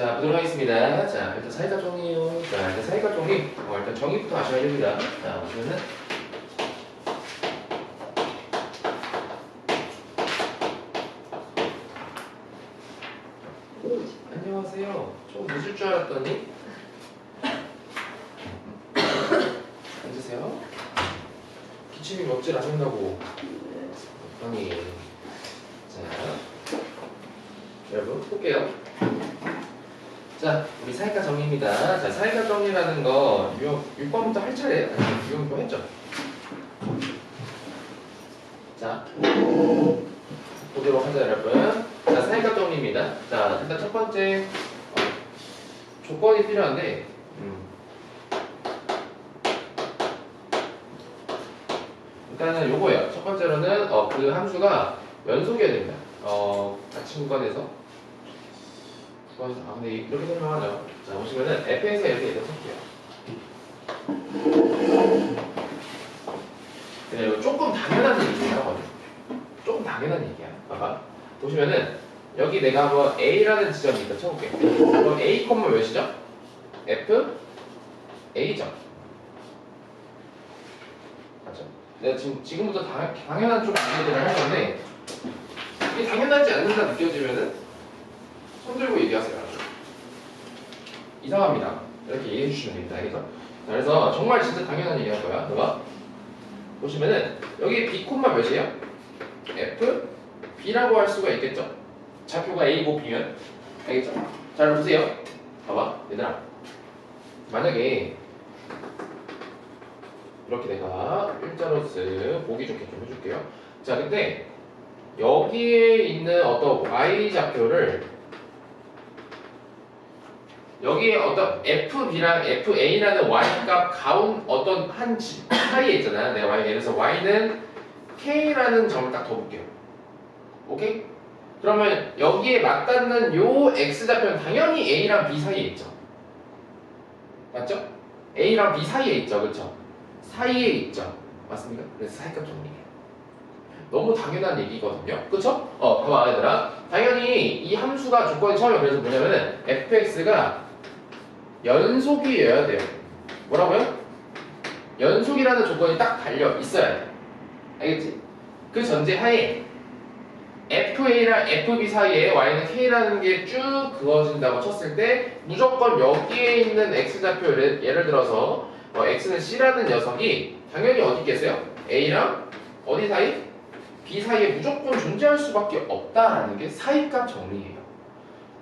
자, 보도록 하겠습니다. 자, 일단 사이가 정의요. 자, 일단 사이가 정의. 어, 일단 정의부터 아셔야 됩니다. 자, 보시면은. 안녕하세요. 좀 늦을 줄 알았더니. 앉으세요. 기침이 먹질 않는다고. 아니. 자, 여러분, 볼게요. 자, 우리 사회과 정리입니다. 자, 사회과 정리라는 거 유형 6번부터 할 차례 유형도 했죠. 자, 보도록 하자 여러분. 자, 사회과 정리입니다. 자, 일단 첫 번째 어, 조건이 필요한데 음. 일단은 요거예요. 첫 번째로는 어, 그 함수가 연속이어야 됩니다. 어, 같이 구간에서 구간에서 아 근데 이렇게 설명하죠. 자 보시면은 f에서 이렇게 일단 쓸게요. 그냥 이거 조금 당연한 하거든. 조금 당연한 얘기야. 봐봐. 보시면은 여기 내가 한번 A라는 지점이 있다 쳐볼게. 그럼 A 콤마 몇이죠? F A죠. 맞죠? 내가 지금 지금부터 당, 당연한 쪽 문제들을 할 건데 이게 당연하지 않는다 느껴지면은 손 들고 얘기하세요. 이상합니다. 이렇게 얘기해 주시면 됩니다. 알겠죠? 자, 그래서 정말 진짜 당연한 얘기 할 거야. 봐봐. 보시면은 여기 B 콤마 몇이에요? F B라고 할 수가 있겠죠? 좌표가 A고 B면 알겠죠? 잘 보세요. 봐봐, 얘들아. 만약에 이렇게 내가 일자로 쓱 보기 좋게 좀 해줄게요. 자, 근데 여기에 있는 어떤 y 좌표를 여기에 어떤 fb랑 fa라는 y 값 가운 어떤 한 지- 사이에 있잖아. 내가 y 예를 들어서 y는 k라는 점을 딱 둬볼게요. 오케이? 그러면 여기에 맞닿는 요 x 좌표는 당연히 a랑 b 사이에 있죠. 맞죠? a랑 b 사이에 있죠, 그렇죠? 사이에 있죠. 맞습니까? 그래서 사이값 정리해요. 너무 당연한 얘기거든요. 그쵸? 어, 봐봐, 얘들아. 당연히 이 함수가 조건이 처음에 그래서 뭐냐면은 fx가 연속이어야 돼요. 뭐라고요? 연속이라는 조건이 딱 달려 있어야 돼. 알겠지? 그 전제 하에 FA랑 FB 사이에 Y는 K라는 게 쭉 그어진다고 쳤을 때 무조건 여기에 있는 X좌표를 예를 들어서 어, X는 C라는 녀석이 당연히 어디 있겠어요? A랑 어디 사이? B 사이에 무조건 존재할 수밖에 없다라는 게 사이값 정리예요.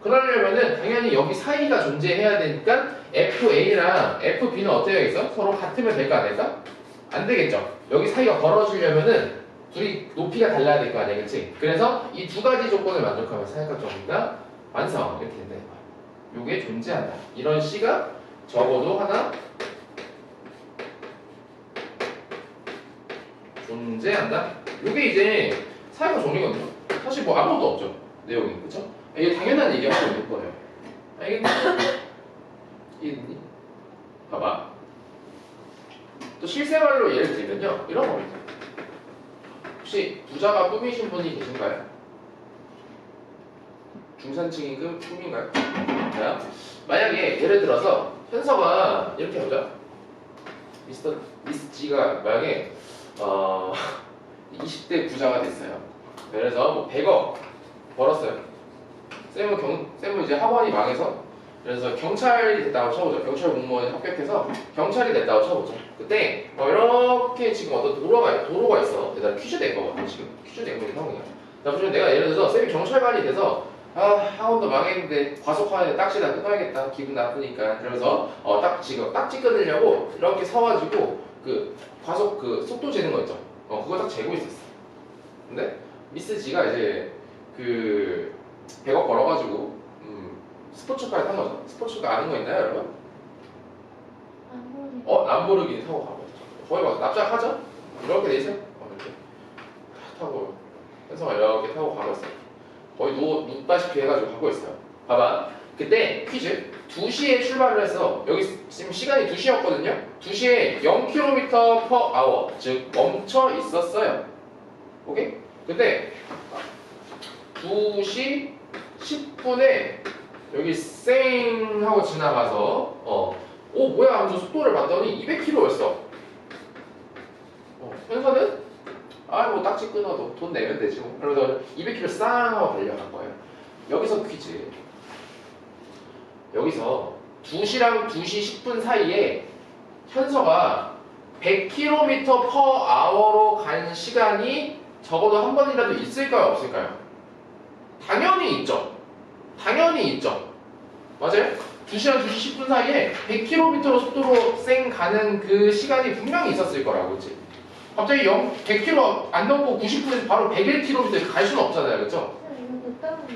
그러려면은 당연히 여기 사이가 존재해야 되니까 FA랑 FB는 어떻게 해야겠어? 서로 같으면 될까 안 될까? 안 되겠죠. 여기 사이가 벌어지려면은 둘이 높이가 달라야 될 거 아니야, 그치? 그래서 이 두 가지 조건을 만족하면 사이값 정리가 완성 이렇게 된다. 요게 존재한다. 이런 C가 적어도 하나 존재한다. 요게 이제 사이가 정리거든요. 사실 뭐 아무것도 없죠. 내용이 그쵸? 이게 당연한 얘기하고 있는 거예요. 알겠니? 이해됐니? 봐봐. 또 실생활로 예를 들면요. 이런 겁니다. 혹시 부자가 꿈이신 분이 계신가요? 중산층이 금- 꿈인가요? 자, 만약에 예를 들어서 현서가 이렇게 해보자. 미스터 미스 G가 만약에 어 20대 부자가 됐어요. 그래서 뭐 100억 벌었어요. 쌤은 경 쌤은 이제 학원이 망해서 그래서 경찰이 됐다고 쳐보죠. 경찰 공무원에 합격해서 경찰이 됐다고 쳐보죠. 그때 어, 이렇게 지금 어떤 도로가 도로가 있어. 얘들아 퀴즈 낸 거거든 지금 퀴즈 낸 거긴 상황이야. 자 보시면 내가 예를 들어서 쌤이 경찰관이 돼서 아 학원도 망했는데 과속하는데 딱지나 끊어야겠다 기분 나쁘니까 그래서 어, 딱 지금 딱지 끊으려고 이렇게 서가지고 그 과속 그 속도 재는 거 있죠. 어 그거 딱 재고 있었어. 근데 미스 G가 이제 그 100억 벌어가지고 음, 스포츠카를 탄 거죠. 스포츠카 아는 거 있나요, 여러분? 어 람보르기니 타고 가고. 거의 막 납작하죠? 이렇게 돼 있어요. 어, 이렇게 탁 타고 현성아 이렇게 타고 가고 있어요. 거의 누 눕다시피 해가지고 가고 있어요. 봐봐. 그때 퀴즈 2시에 출발을 해서 여기 지금 시간이 2시였거든요. 2시에 0km per hour 즉 멈춰 있었어요. 오케이? 근데 2시 10분에 여기 쌩 하고 지나가서 어, 오 뭐야 하면서 속도를 봤더니 200km였어. 어, 현서는 아뭐 딱지 끊어도 돈 내면 되지 뭐. 그래서 200km 쌍 하고 달려간 거예요. 여기서 퀴즈. 여기서 2시랑 2시 10분 사이에 현서가 100km per hour로 간 시간이 적어도 한 번이라도 있을까요 없을까요? 당연히 있죠. 당연히 있죠. 맞아요? 2시랑 2시 10분 사이에 100km 속도로 쌩 가는 그 시간이 분명히 있었을 거라고, 그치? 갑자기 0, 100km 안 넘고 90분에서 바로 101km 갈 수는 없잖아요, 그쵸? 따라온다.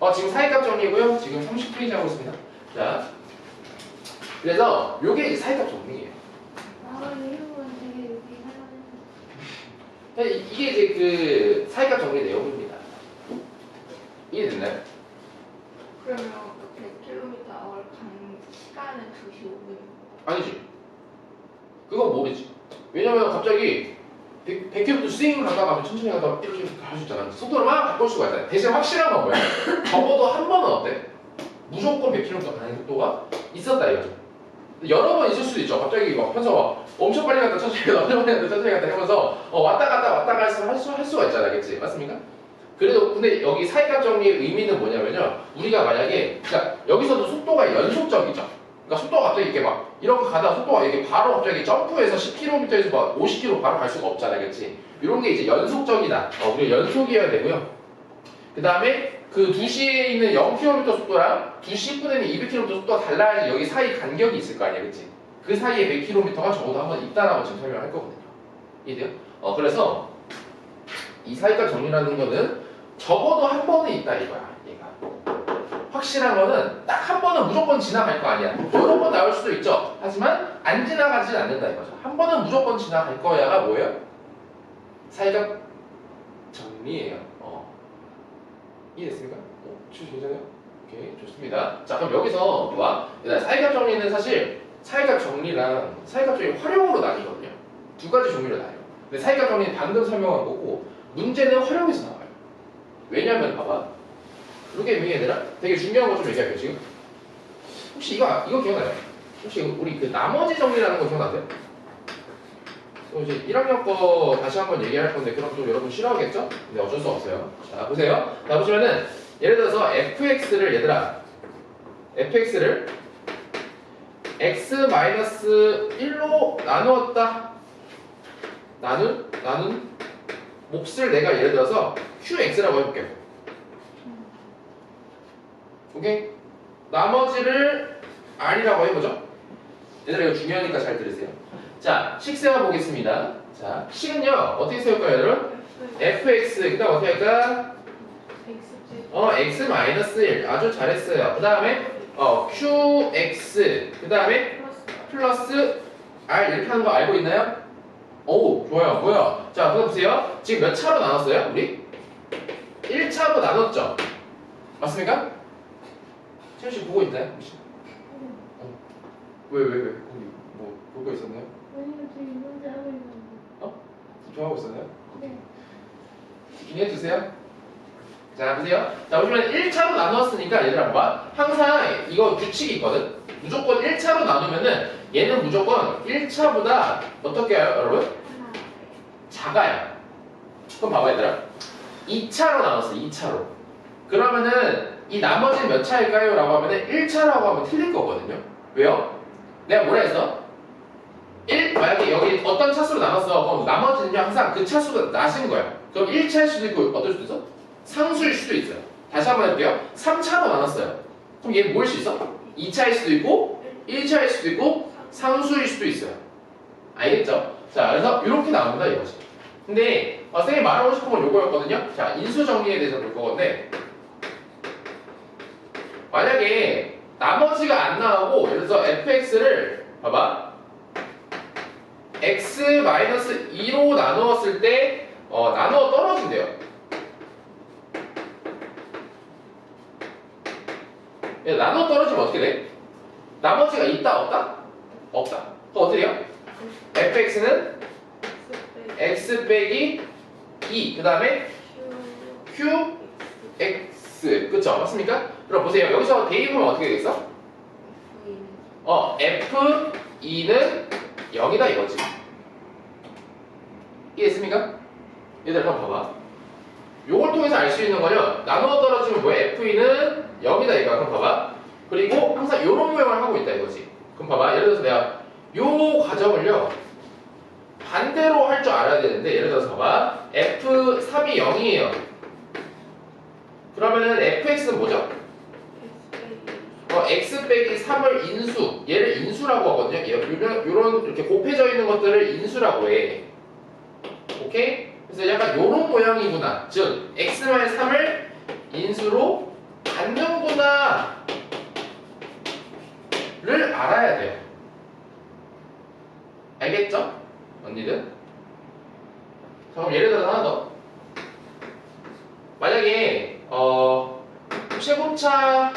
어, 지금 사이값 정리고요. 지금 30페이지 하고 있습니다. 자, 그래서 요게 이제 사이값 정리예요. 아, 이- 이게 이제 그 사이값 정리 내용입니다. 이해됐나요? 그러면 100km hour 간 시간은 2시 5분. 아니지. 그건 모르지. 왜냐면 갑자기 100, 100km 스윙 가다가 가면 천천히 가다가 이렇게 갈수 있잖아. 속도를 막 바꿀 수가 있다. 대신 확실한 건 뭐야? 적어도 한 번은 어때? 무조건 100km 가는 속도가 있었다 이거죠. 여러 번 있을 수도 있죠. 갑자기 막 현서 막 엄청 빨리 갔다 천천히 갔다 엄청 빨리 갔다 천천히 갔다 하면서 어, 왔다 갔다 왔다 갔다 할, 수, 할 수가 있잖아. 그치? 맞습니까? 그래도 근데 여기 사이값 정리의 의미는 뭐냐면요. 우리가 만약에 그러니까 여기서도 속도가 연속적이죠. 그러니까 속도가 갑자기 이렇게 막 이렇게 가다 속도가 이렇게 바로 갑자기 점프해서 10km에서 막 50km 바로 갈 수가 없잖아요, 그렇지? 이런 게 이제 연속적이다. 어, 우리가 연속이어야 되고요. 그 다음에 그 2시에 있는 0km 속도랑 2시 10분에는 200km 속도가 달라야지 여기 사이 간격이 있을 거 아니야, 그렇지? 그 사이에 100km가 적어도 한번 있다라고 지금 설명할 거거든요. 이해돼요? 어, 그래서 이 사이값 정리라는 거는 적어도 한 번은 있다 이거야, 얘가. 확실한 거는 딱 한 번은 무조건 지나갈 거 아니야. 여러 번 나올 수도 있죠. 하지만 안 지나가진 않는다 이거죠. 한 번은 무조건 지나갈 거야가 뭐예요? 사이값 정리예요. 어. 이해됐습니까? 어, 괜찮아요? 오케이, 좋습니다. 자, 그럼 여기서 봐. 사이값 정리는 사실 사이값 정리랑 사이값 정리 활용으로 나뉘거든요. 두 가지 종류로 나뉘어요. 근데 사이값 정리는 방금 설명한 거고 문제는 활용해서 나와요. 왜냐면 봐봐. 그러게 미 얘들아 되게 중요한 거좀 얘기할게요 지금. 혹시 이거 이거 기억나요? 혹시 우리 그 나머지 정리라는 거 기억나세요? 또 이제 1학년 거 다시 한번 얘기할 건데 그럼 또 여러분 싫어하겠죠? 근데 어쩔 수 없어요. 자 보세요. 자 보시면은 예를 들어서 fx를 얘들아 fx를 x-1로 나누었다. 나눈 나눈 몫을 내가 예를 들어서 qx라고 해볼게요. 오케이? 나머지를 r이라고 해보죠. 얘들아 이거 중요하니까 잘 들으세요. 자, 식 세워 보겠습니다. 자, 식은요 어떻게 세울까요, 여러분? fx 그다음 어떻게 할까? 어 x 마이너스 1 아주 잘했어요. 그 다음에 어 qx 그 다음에 플러스 플러스 r 이렇게 하는 거 알고 있나요? 오 좋아요. 뭐야? 자, 그거 보세요. 지금 몇 차로 나눴어요, 우리? 1차로 나눴죠. 맞습니까? 채연 씨 보고 있나요? 혹시? 왜, 왜, 왜? 거기 뭐 보고 있었나요? 왜냐면 저희 문제 하고 있는데. 집중하고 있었나요? 네. 집중해 주세요. 자, 보세요. 자, 보시면 1차로 나누었으니까 얘들아 봐봐. 항상 이거 규칙이 있거든. 무조건 1차로 나누면은 얘는 무조건 1차보다 어떻게 해요, 여러분? 작아요. 그럼 봐봐 얘들아. 2차로 나눴어, 2차로. 그러면은 이 나머지는 몇 차일까요? 라고 하면은 1차라고 하면 틀릴 거거든요. 왜요? 내가 뭐라 했어? 1, 만약에 여기 어떤 차수로 나눴어. 그럼 나머지는요, 항상 그 차수가 낮은 거야. 그럼 1차일 수도 있고, 어떨 수도 있어? 상수일 수도 있어요. 다시 한번 해볼게요. 3차로 나눴어요. 그럼 얘 뭐일 수 있어? 2차일 수도 있고, 1차일 수도 있고, 상수일 수도 있어요. 알겠죠? 자, 그래서 이렇게 나온다 이거지. 근데 어, 선생님이 말하고 싶은 건 요거였거든요. 자, 인수 정리에 대해서 볼 거건데 만약에 나머지가 안 나오고 예를 들어서 fx를 봐봐 x-2로 나누었을 때 어, 나누어 떨어진대요. 예, 나누어 떨어지면 어떻게 돼? 나머지가 있다 없다? 없다. 그럼 어떻게 돼요? fx는 X 빼기 2 그 다음에 Q x 그쵸 맞습니까? 그럼 보세요. 여기서 대입하면 어떻게 되겠어? 어, F2는 0이다 이거지. 이해했습니까? 얘들 한번 봐봐. 요걸 통해서 알 수 있는 거는 나누어 떨어지면 뭐야? F2는 0이다 이거야. 그럼 봐봐. 그리고 항상 요런 모양을 하고 있다 이거지. 그럼 봐봐. 예를 들어서 내가 요 과정을요. 반대로 할 줄 알아야 되는데 예를 들어서 봐봐. F3이 0이에요. 그러면은 fx는 뭐죠? 어, x 빼기 3을 인수 얘를 인수라고 하거든요 이런, 이렇게 곱해져 있는 것들을 인수라고 해 오케이? 그래서 약간 요런 모양이구나 즉 x-3을 인수로 받는구나 를 알아야 돼요 알겠죠? 언니들? 자 그럼 예를 들어서 하나 더 만약에 어 최고차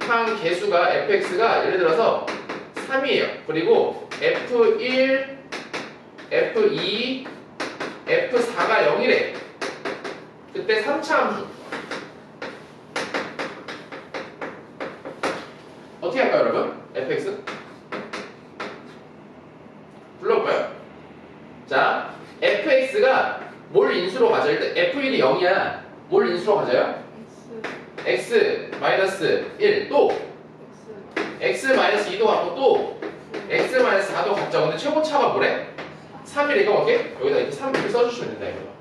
한 개수가 fx가 예를 들어서 3이에요. 그리고 f1, f2, f4가 0이래. 그때 3차 함수. 어떻게 할까요, 여러분? fx? 불러볼까요? 자, fx가 뭘 인수로 가져? 일단 f1이 0이야. 뭘 인수로 가져요? X 마이너스 1 또. X 마이너스 2도 갖고 또. X 마이너스 4도 갖자. 근데 최고차가 뭐래? 3이래. 그럼 어떻게? 여기다 이렇게 3 이렇게 써주시면 된다 이거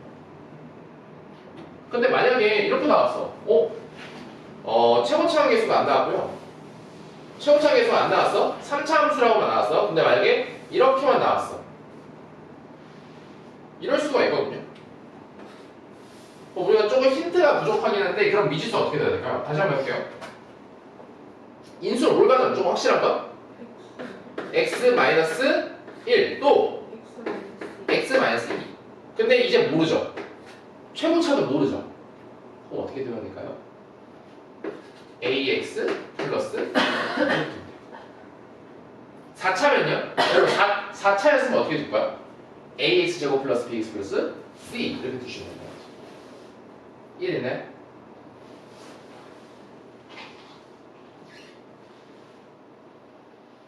근데 만약에 이렇게 나왔어. 어? 어 최고차 계수가 안 나왔고요. 최고차 계수가 안 나왔어. 3차 함수라고만 나왔어. 근데 만약에 이렇게만 나왔어. 이럴 수가 있거든요. 어, 어, 우리가 조금 힌트가 부족하긴 한데 그럼 미지수 어떻게 돼야 될까요? 다시 한번 할게요. 인수를 올바른 좀 확실한 거? x-1 또 x-2 근데 이제 모르죠. 최고차도 모르죠. 그럼 어떻게 되어야 될까요? ax 플러스 4차면요? 여러분 4, 4차였으면 어떻게 될까요? ax 제곱 플러스 bx 플러스 c 이렇게 두시면 됩니다. 1이네.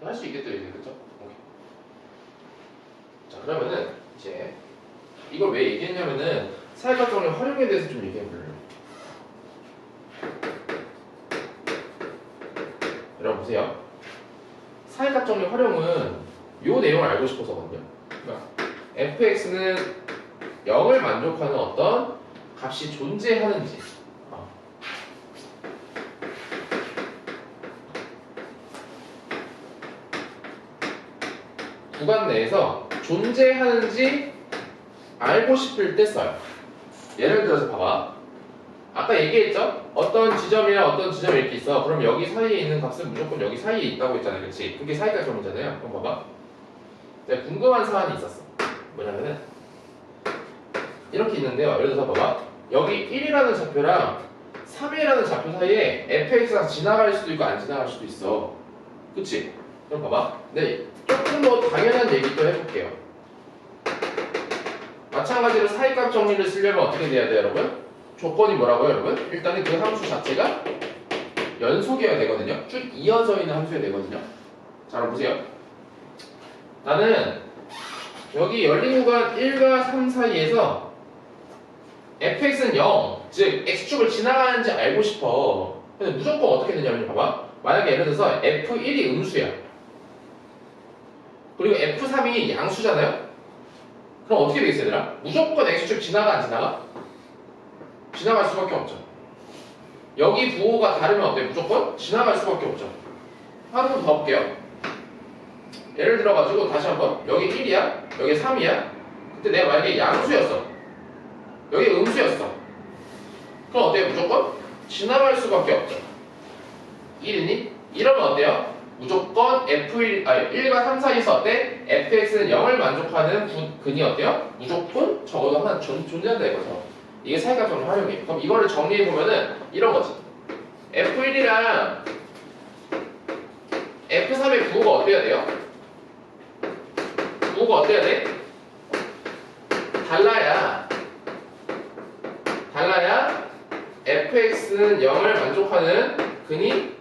할 수 있겠죠, 이제, 그쵸? 오케이. 자, 그러면은, 이제, 이걸 왜 얘기했냐면은, 사회과정의 활용에 대해서 좀 얘기해볼래요. 여러분, 보세요. 사회과정의 활용은 요 내용을 알고 싶어서거든요. 그러니까, fx는 0을 만족하는 어떤 값이 존재하는지 어. 구간 내에서 존재하는지 알고 싶을 때 써요. 예를 들어서 봐봐. 아까 얘기했죠? 어떤 지점이나 어떤 지점이 이렇게 있어. 그럼 여기 사이에 있는 값은 무조건 여기 사이에 있다고 했잖아요. 그렇지? 그게 사이가점이잖아요. 그럼 봐봐. 궁금한 사안이 있었어. 뭐냐면은 이렇게 있는데요. 예를 들어서 봐봐. 여기 1이라는 좌표랑 3이라는 좌표 사이에 fx가 지나갈 수도 있고 안 지나갈 수도 있어. 그치? 그럼 봐봐. 네, 조금 더 당연한 얘기 또 해볼게요. 마찬가지로 사이값 정리를 쓰려면 어떻게 돼야 돼요, 여러분? 조건이 뭐라고요, 여러분? 일단은 그 함수 자체가 연속이어야 되거든요. 쭉 이어져 있는 함수여야 되거든요. 자, 그럼 보세요. 나는 여기 열린 구간 1과 3 사이에서 fx는 0, 즉 x축을 지나가는지 알고 싶어. 근데 무조건 어떻게 되냐면 봐봐. 만약에 예를 들어서 f1이 음수야. 그리고 f3이 양수잖아요. 그럼 어떻게 되겠어요, 얘들아? 무조건 x축 지나가 안 지나가? 지나갈 수밖에 없죠. 여기 부호가 다르면 어때요? 무조건 지나갈 수밖에 없죠. 하나 더 볼게요. 예를 들어가지고 다시 한번 여기 1이야, 여기 3이야. 그때 내가 만약에 양수였어. 여기 음수였어. 그럼 어때요? 무조건 지나갈 수밖에 없죠. 1이니? 이러면 어때요? 무조건 F1, 아니 1과 3 사이에서 어때? fx는 0을 만족하는 구- 근이 어때요? 무조건 적어도 하나 존, 존재한다 이거죠. 이게 사이값 정리 활용이에요. 그럼 이거를 정리해 보면은 이런 거지. F1이랑 F3의 부호가 어때야 돼요? 부호가 어때야 돼? 달라야 달라야 fx는 0을 만족하는 근이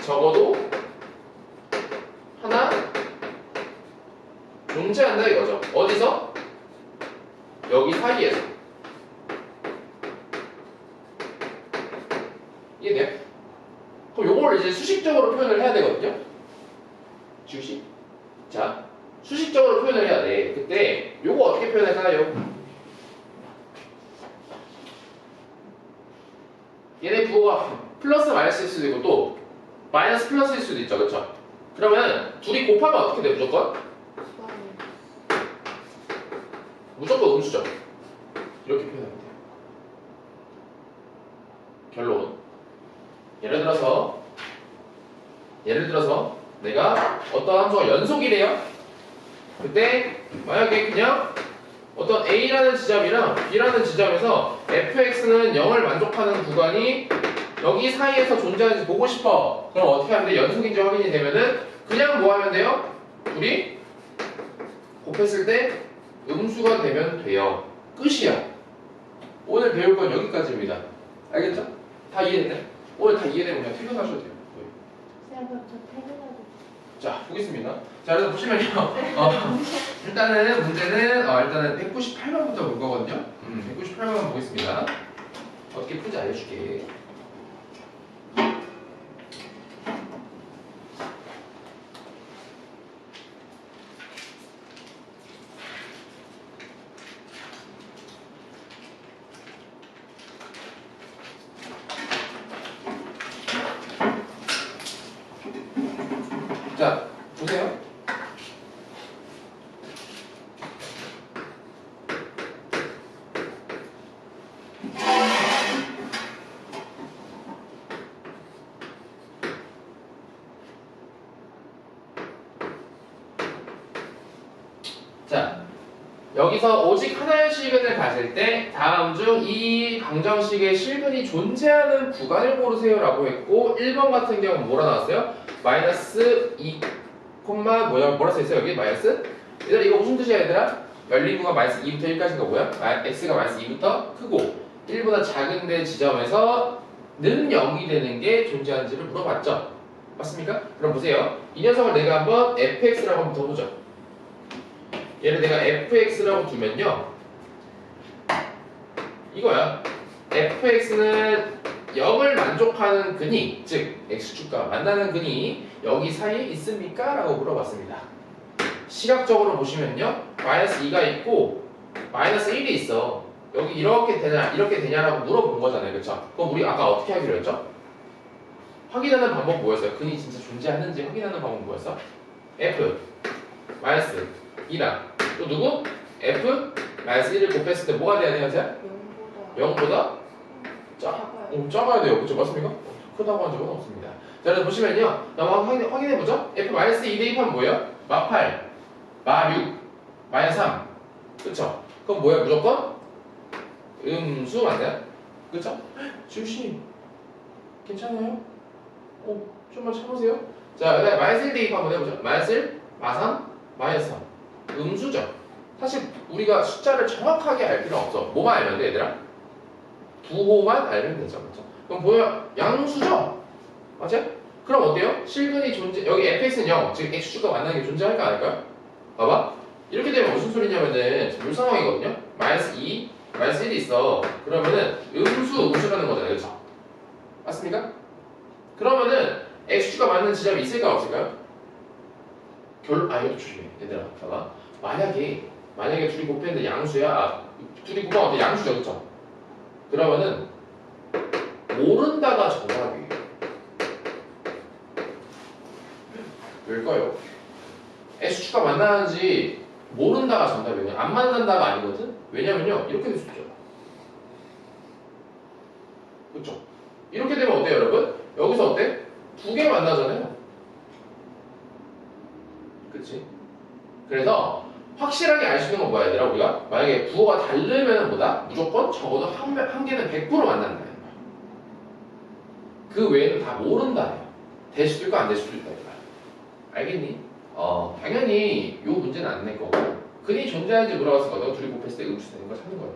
적어도 하나 존재한다 이거죠. 어디서? 여기 사이에서. 이해돼요? 그럼 요걸 이제 수식적으로 표현을 해야 되거든요. 주식. 자, 수식적으로 표현을 해야 돼. 그때 요거 어떻게 표현할까요? 얘네 부호가 플러스 마이너스일 수도 있고 또 마이너스 플러스일 수도 있죠. 그렇죠? 그러면 둘이 곱하면 어떻게 돼 무조건? 무조건 음수죠. 이렇게 표현하면 돼요. 결론. 예를 들어서 예를 들어서 내가 어떤 함수가 연속이래요. 그때 만약에 그냥 어떤 A라는 지점이랑 B라는 지점에서 fx는 0을 만족하는 구간이 여기 사이에서 존재하는지 보고 싶어. 그럼 어떻게 하면 돼? 연속인지 확인이 되면은 그냥 뭐 하면 돼요? 둘이 곱했을 때 음수가 되면 돼요. 끝이야. 오늘 배울 건 여기까지입니다. 알겠죠? 다 이해됐네? 오늘 다 이해되면 그냥 퇴근하셔도 돼요. 쌤, 저 퇴근하고. 자, 보겠습니다. 자, 그래서 보시면요. 어, 일단은 문제는 어, 일단은 198번부터 볼 거거든요. 음, 198번 보겠습니다. 어떻게 푸지 알려줄게. 자, 보세요. 자, 여기서 오직 하나의 실근을 가질 때 다음 중이 방정식의 실근이 존재하는 구간을 고르세요 라고 했고 1번 같은 경우는 뭐라 나왔어요? 마이너스 2 콤마 뭐야 뭐라 써있어요 여기 마이너스? 얘들아 이거 무슨 뜻이야 얘들아? 열린 구간 마이너스 2부터 1까지가 뭐야? 마- x가 마이너스 2부터 크고 1보다 작은데 지점에서 는 0이 되는 게 존재하는지를 물어봤죠. 맞습니까? 그럼 보세요. 이 녀석을 내가 한번 fx라고 한번 둬보죠. 얘를 내가 fx라고 두면요. 이거야. fx는 0을 만족하는 근이 즉 x축과 만나는 근이 여기 사이에 있습니까? 라고 물어봤습니다. 시각적으로 보시면요. 마이너스 2가 있고 마이너스 1이 있어 여기 이렇게 되냐 이렇게 되냐라고 물어본 거잖아요 그쵸? 그럼 우리 아까 어떻게 하기로 했죠? 확인하는 방법 뭐였어요? 근이 진짜 존재하는지 확인하는 방법 뭐였어? f 마이너스 2랑 또 누구? f 마이너스 1을 곱했을 때 뭐가 돼야 돼요? 자? 0보다 0보다 작. 어, 작아야 돼요. 그렇죠? 맞습니까? 크다고 한 적은 없습니다. 자, 그래서 보시면요. 한번 확인해, 확인해보죠. f-2 대입하면 뭐예요? 마 8, 마 6, 마이너스 3. 그쵸? 그럼 뭐야? 무조건? 음수 맞나요? 그쵸? 주씨 괜찮아요? 어, 좀만 참으세요. 자, 그다음에 마이너스 1 대입 한번 해보죠. 마이너스 1, 마3, 마이너스 3. 음수죠. 사실 우리가 숫자를 정확하게 알 필요 없어. 뭐만 알면 돼, 얘들아? 부호만 알면 되죠. 그렇죠? 그럼 뭐야? 양수죠? 맞아요? 그럼 어때요? 실근이 존재, 여기 0, 즉 x축과 만나는 게 존재할까 안 할까요? 봐봐. 이렇게 되면 무슨 소리냐면은 지금 이 상황이거든요. 마이너스 2, 마이너스 1이 있어. 그러면은 음수, 음수라는 거잖아요. 그렇죠? 맞습니까? 그러면은 x축과 맞는 지점이 있을까 없을까요? 결, 아, 이것도 조심해. 얘들아, 봐봐. 만약에, 만약에 둘이 곱했는데 양수야. 아, 둘이 곱하면 어때? 양수죠. 그렇죠? 그러면은 모른다가 정답이에요. 왜일까요? S축과 만나는지 모른다가 정답이에요. 안 만난다가 아니거든? 왜냐면요. 이렇게 될 수 있죠. 그쵸? 이렇게 되면 어때요, 여러분? 여기서 어때? 두 개 만나잖아요. 그치? 그래서 확실하게 알 수 있는 건 뭐야, 얘들아? 우리가 만약에 부호가 다르면 뭐다? 무조건 적어도 한, 명- 한 개는 100% 만난다. 그 외에는 다 모른다. 될 수도 있고 안 될 수도 있다. 알겠니? 어, 당연히 요 문제는 안 낼 거고 근이 존재하는지 물어봤을 거너 둘이 곱했을 때 음수 되는 걸 찾는 거예요.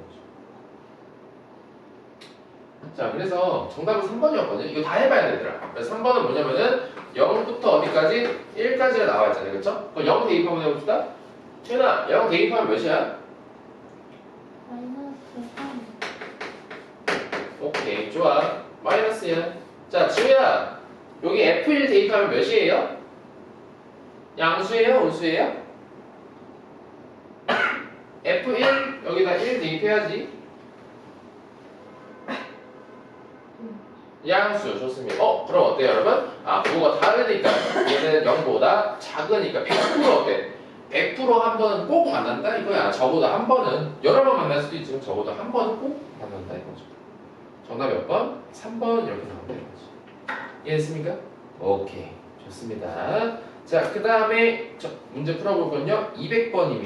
자, 그래서 정답은 3번이었거든요. 이거 다 해봐야 되더라. 그래서 3번은 뭐냐면은 0부터 어디까지? 1까지가 나와 있잖아요. 그쵸? 그럼 0 대입하면 해봅시다. 최나 0 대입하면 몇이야? 마이너스 3. 오케이, 좋아. 마이너스야. 자, 지우야. 여기 F1 대입하면 몇이에요? 양수예요? 온수예요? F1 여기다 1 대입해야지. 양수 좋습니다. 어 그럼 어때요 여러분? 아 부호가 다르니까 얘는 0보다 작으니까 100% 어때? 100%한 번은 꼭 만난다 이거야. 저보다 한 번은 여러 번 만날 수도 있지만 저보다 한 번은 꼭 만난다 이거죠. 정답 몇 번? 3번 이렇게 나온다 이거지. 이해했습니까? 오케이 좋습니다. 자 그 다음에 문제 풀어볼 건요 200번입니다.